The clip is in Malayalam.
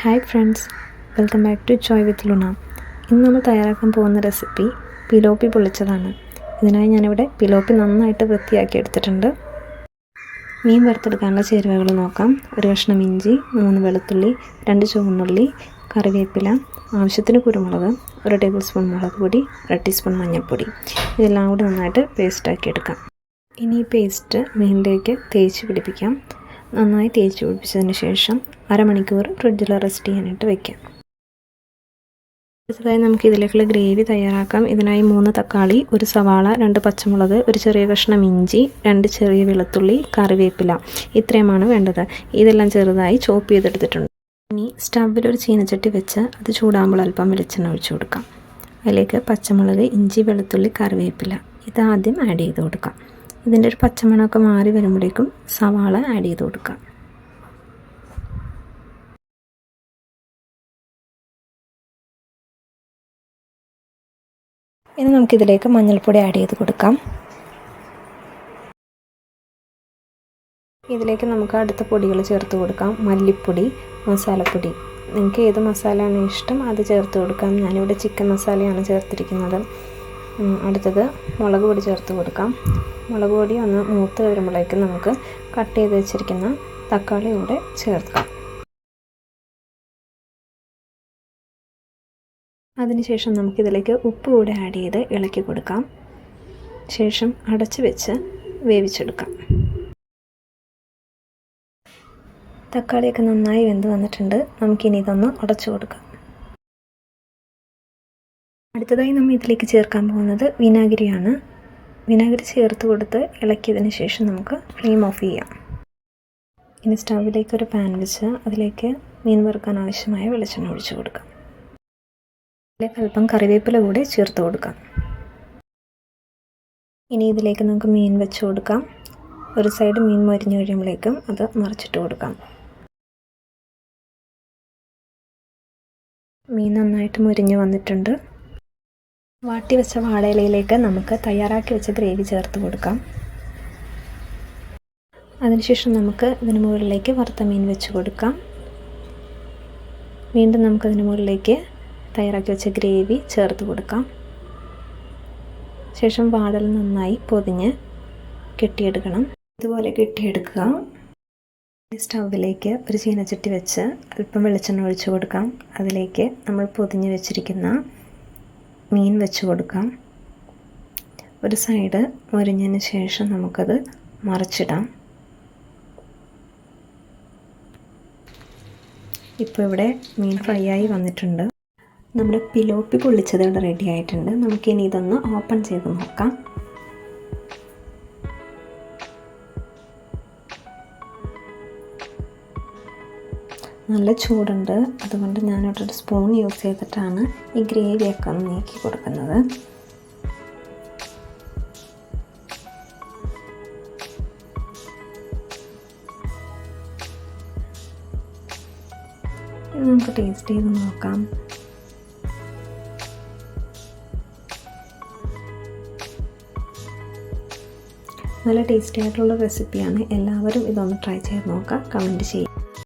Hi friends welcome back to Joy with Luna. ഇന്ന് നമ്മൾ തയ്യാറാക്കാൻ പോകുന്ന റെസിപ്പി പിലോപ്പി പൊള്ളിച്ചതാണ്. ഇതിനായി ഞാനിവിടെ പിലോപ്പി നന്നായിട്ട് വൃത്തിയാക്കി എടുത്തിട്ടുണ്ട്. മീൻ വറുത്തെടുക്കാനുള്ള ചേരുവകൾ നോക്കാം. ഒരു കഷ്ണം ഇഞ്ചി മൂന്ന് വെളുത്തുള്ളി രണ്ട് ചുവന്നുള്ളി കറിവേപ്പില ആവശ്യത്തിന് കുരുമുളക് ഒരു ടേബിൾ സ്പൂൺ മുളക് പൊടി ഒരു ടീസ്പൂൺ മഞ്ഞൾപ്പൊടി. ഇതെല്ലാം കൂടി നന്നായിട്ട് പേസ്റ്റാക്കി എടുക്കാം. ഇനി ഈ പേസ്റ്റ് മീനിലേക്ക് തേച്ച് പിടിപ്പിക്കാം. നന്നായി തേച്ച് പിടിപ്പിച്ചതിന് ശേഷം അരമണിക്കൂർ ഫ്രിഡ്ജിൽ റെസ്റ്റ് ചെയ്യാനായിട്ട് വെക്കാം. അടുത്തതായി നമുക്ക് ഇതിലേക്കുള്ള ഗ്രേവി തയ്യാറാക്കാം. ഇതിനായി മൂന്ന് തക്കാളി ഒരു സവാള രണ്ട് പച്ചമുളക് ഒരു ചെറിയ കഷ്ണം ഇഞ്ചി രണ്ട് ചെറിയ വെളുത്തുള്ളി കറിവേപ്പില ഇത്രയുമാണ് വേണ്ടത്. ഇതെല്ലാം ചെറുതായി ചോപ്പ് ചെയ്തെടുത്തിട്ടുണ്ട്. ഇനി സ്റ്റവിൽ ഒരു ചീനച്ചട്ടി വെച്ച് അത് ചൂടാകുമ്പോൾ അല്പം വെളിച്ചെണ്ണ ഒഴിച്ചു കൊടുക്കാം. അതിലേക്ക് പച്ചമുളക് ഇഞ്ചി വെളുത്തുള്ളി കറിവേപ്പില ഇതാദ്യം ആഡ് ചെയ്ത് കൊടുക്കാം. ഇതിന്റെ ഒരു പച്ചമണമൊക്കെ മാറി വരുമ്പോഴേക്കും സവാള ആഡ് ചെയ്ത് കൊടുക്കാം ഇനി നമുക്കിതിലേക്ക് മഞ്ഞൾപ്പൊടി ആഡ് ചെയ്ത് കൊടുക്കാം. ഇതിലേക്ക് നമുക്ക് അടുത്ത പൊടികൾ ചേർത്ത് കൊടുക്കാം. മല്ലിപ്പൊടി മസാലപ്പൊടി. നിങ്ങൾക്ക് ഏത് മസാലയാണ് ഇഷ്ടം അത് ചേർത്ത് കൊടുക്കാം. ഞാനിവിടെ ചിക്കൻ മസാലയാണ് ചേർത്തിരിക്കുന്നത്. അടുത്തത് മുളക് പൊടി ചേർത്ത് കൊടുക്കാം. മുളക് പൊടി ഒന്ന് മൂത്ത് വരുമ്പോഴേക്കും നമുക്ക് കട്ട് ചെയ്ത് വെച്ചിരിക്കുന്ന തക്കാളി കൂടെ ചേർക്കാം. അതിനുശേഷം നമുക്കിതിലേക്ക് ഉപ്പ് കൂടെ ആഡ് ചെയ്ത് ഇളക്കി കൊടുക്കാം. ശേഷം അടച്ചു വെച്ച് വേവിച്ചെടുക്കാം. തക്കാളിയൊക്കെ നന്നായി വെന്ത് വന്നിട്ടുണ്ട്. നമുക്കിനി ഇതൊന്ന് ഉടച്ചു കൊടുക്കാം. അടുത്തതായി നമ്മൾ ഇതിലേക്ക് ചേർക്കാൻ പോകുന്നത് വിനാഗിരിയാണ്. വിനാഗിരി ചേർത്ത് കൊടുത്ത് ഇളക്കിയതിന് ശേഷം നമുക്ക് ഫ്ലെയിം ഓഫ് ചെയ്യാം. ഇനി സ്റ്റൗവിലേക്ക് ഒരു പാൻ വെച്ച് അതിലേക്ക് മീൻ വറുക്കാൻ ആവശ്യമായ വെളിച്ചെണ്ണ ഒഴിച്ചു കൊടുക്കാം. ഇതിലേക്ക് അല്പം കറിവേപ്പില കൂടി ചേർത്ത് കൊടുക്കാം. ഇനി ഇതിലേക്ക് നമുക്ക് മീൻ വെച്ച് കൊടുക്കാം. ഒരു സൈഡ് മീൻ മരിഞ്ഞ് കഴിയുമ്പോഴേക്കും അത് മറിച്ചിട്ട് കൊടുക്കാം. മീൻ നന്നായിട്ട് മുരിഞ്ഞ് വന്നിട്ടുണ്ട്. വാട്ടി വെച്ച വാഴയിലയിലേക്ക് നമുക്ക് തയ്യാറാക്കി വെച്ച ഗ്രേവി ചേർത്ത് കൊടുക്കാം. അതിനുശേഷം നമുക്ക് ഇതിന് മുകളിലേക്ക് വറുത്ത മീൻ വെച്ച് കൊടുക്കാം. വീണ്ടും നമുക്കതിന് മുകളിലേക്ക് തയ്യാറാക്കി വെച്ച ഗ്രേവി ചേർത്ത് കൊടുക്കാം. ശേഷം വാടൽ നന്നായി പൊതിഞ്ഞ് കെട്ടിയെടുക്കണം. ഇതുപോലെ കെട്ടിയെടുക്കുക. സ്റ്റൗവിലേക്ക് ഒരു ചീനച്ചട്ടി വെച്ച് അല്പം വെളിച്ചെണ്ണ ഒഴിച്ചു കൊടുക്കാം. അതിലേക്ക് നമ്മൾ പൊതിഞ്ഞ് വെച്ചിരിക്കുന്ന മീൻ വെച്ച് കൊടുക്കാം. ഒരു സൈഡ് മുരിഞ്ഞതിന് ശേഷം നമുക്കത് മറിച്ചിടാം. ഇപ്പോൾ ഇവിടെ മീൻ ഫ്രൈ ആയി വന്നിട്ടുണ്ട്. നമ്മുടെ പിലോപ്പി പൊള്ളിച്ചത് ഇവിടെ റെഡി ആയിട്ടുണ്ട്. നമുക്കിനി ഇതൊന്ന് ഓപ്പൺ ചെയ്ത് നോക്കാം. നല്ല ചൂടുണ്ട്. അതുകൊണ്ട് ഞാനിവിടെ ഒരു സ്പൂൺ യൂസ് ചെയ്തിട്ടാണ് ഈ ഗ്രേവിയൊക്കെ ഒന്ന് നീക്കി കൊടുക്കുന്നത്. നമുക്ക് ടേസ്റ്റ് ചെയ്ത് നോക്കാം. നല്ല ടേസ്റ്റി ആയിട്ടുള്ള റെസിപ്പിയാണ് എല്ലാവരും ഇതൊന്ന് ട്രൈ ചെയ്ത് നോക്കാം. കമന്റ് ചെയ്യും.